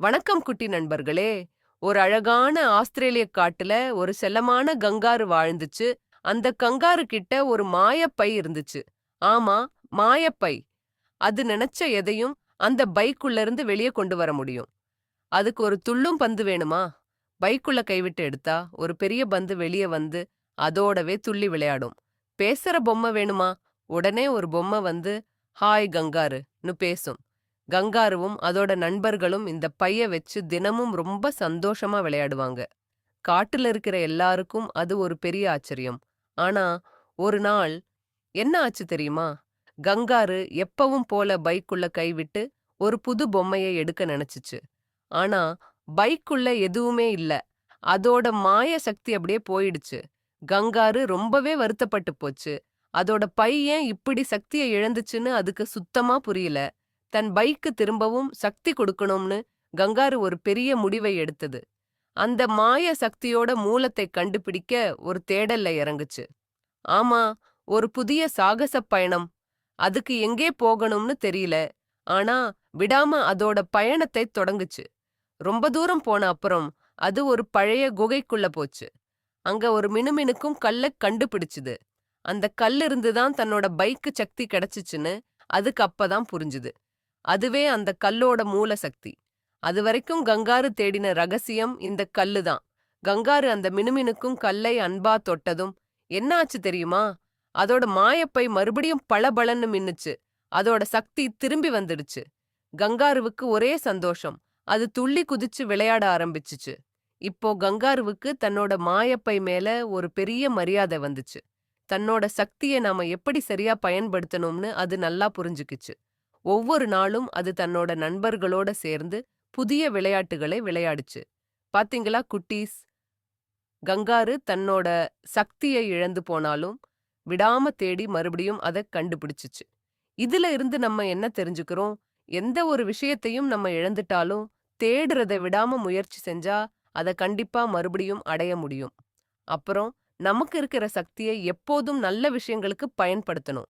வணக்கம் குட்டி நண்பர்களே. ஒரு அழகான ஆஸ்திரேலிய காட்டுல ஒரு செல்லமான கங்காரு வாழ்ந்துச்சு. அந்த கங்காரு கிட்ட ஒரு மாயப்பை இருந்துச்சு. ஆமா மாயப்பை. அது நினைச்ச எதையும் அந்த பைக்குள்ள இருந்து வெளியே கொண்டு வர முடியும். அதுக்கு ஒரு துள்ளும் பந்து வேணுமா? பைக்குள்ள கைவிட்டு எடுத்தா ஒரு பெரிய பந்து வெளியே வந்து அதோடவே துள்ளி விளையாடும். பேசுற பொம்மை வேணுமா? உடனே ஒரு பொம்மை வந்து ஹாய் கங்காருன்னு பேசும். கங்காருவும் அதோட நண்பர்களும் இந்த பைய வச்சு தினமும் ரொம்ப சந்தோஷமா விளையாடுவாங்க. காட்டுல இருக்கிற எல்லாருக்கும் அது ஒரு பெரிய ஆச்சரியம். ஆனா ஒரு நாள் என்ன ஆச்சு தெரியுமா? கங்காரு எப்பவும் போல பைக்குள்ள கைவிட்டு ஒரு புது பொம்மையை எடுக்க நினைச்சுச்சு. ஆனா பைக்குள்ள எதுவுமே இல்ல. அதோட மாய சக்தி அப்படியே போயிடுச்சு. கங்காரு ரொம்பவே வருத்தப்பட்டு போச்சு. அதோட பை ஏன் இப்படி சக்தியை இழந்துச்சுன்னு அதுக்கு சுத்தமா புரியல. தன் பைக்கு திரும்பவும் சக்தி கொடுக்கணும்னு கங்காரு ஒரு பெரிய முடிவை எடுத்தது. அந்த மாய சக்தியோட மூலத்தை கண்டுபிடிக்க ஒரு தேடல்ல இறங்குச்சு. ஆமா ஒரு புதிய சாகச பயணம். அதுக்கு எங்கே போகணும்னு தெரியல. ஆனா விடாம அதோட பயணத்தை தொடங்குச்சு. ரொம்ப தூரம் போன அப்புறம் அது ஒரு பழைய குகைக்குள்ள போச்சு. அங்க ஒரு மினுமினுக்கும் கல்ல கண்டுபிடிச்சுது. அந்த கல்லிருந்து தான் தன்னோட பைக்கு சக்தி கிடைச்சிச்சுன்னு அதுக்கு அப்பதான் புரிஞ்சுது. அதுவே அந்த கல்லோட மூல சக்தி அது வரைக்கும் கங்காரு தேடின ரகசியம் இந்த கல்லு தான். கங்காரு அந்த மினுமினுக்கும் கல்லை அன்பா தொட்டதும் என்னாச்சு தெரியுமா? அதோட மாயப்பை மறுபடியும் பளபளன்னு மின்னுச்சு. அதோட சக்தி திரும்பி வந்துடுச்சு. கங்காருவுக்கு ஒரே சந்தோஷம். அது துள்ளி குதிச்சு விளையாட ஆரம்பிச்சுச்சு. இப்போ கங்காருவுக்கு தன்னோட மாயப்பை மேல ஒரு பெரிய மரியாதை வந்துச்சு. தன்னோட சக்தியை நாம எப்படி சரியா பயன்படுத்தணும்னு அது நல்லா புரிஞ்சுக்குச்சு. ஒவ்வொரு நாளும் அது தன்னோட நண்பர்களோட சேர்ந்து புதிய விளையாட்டுகளை விளையாடுச்சு. பாத்தீங்களா? குட்டீஸ் கங்காரு தன்னோட சக்தியை இழந்து போனாலும் விடாம தேடி மறுபடியும் அதை கண்டுபிடிச்சிச்சு. இதுல இருந்து நம்ம என்ன தெரிஞ்சுக்கிறோம்? எந்த ஒரு விஷயத்தையும் நம்ம இழந்துட்டாலும் தேடுறதை விடாம முயற்சி செஞ்சா அதை கண்டிப்பா மறுபடியும் அடைய முடியும். அப்புறம் நமக்கு இருக்கிற சக்தியை எப்போதும் நல்ல விஷயங்களுக்கு பயன்படுத்தணும்.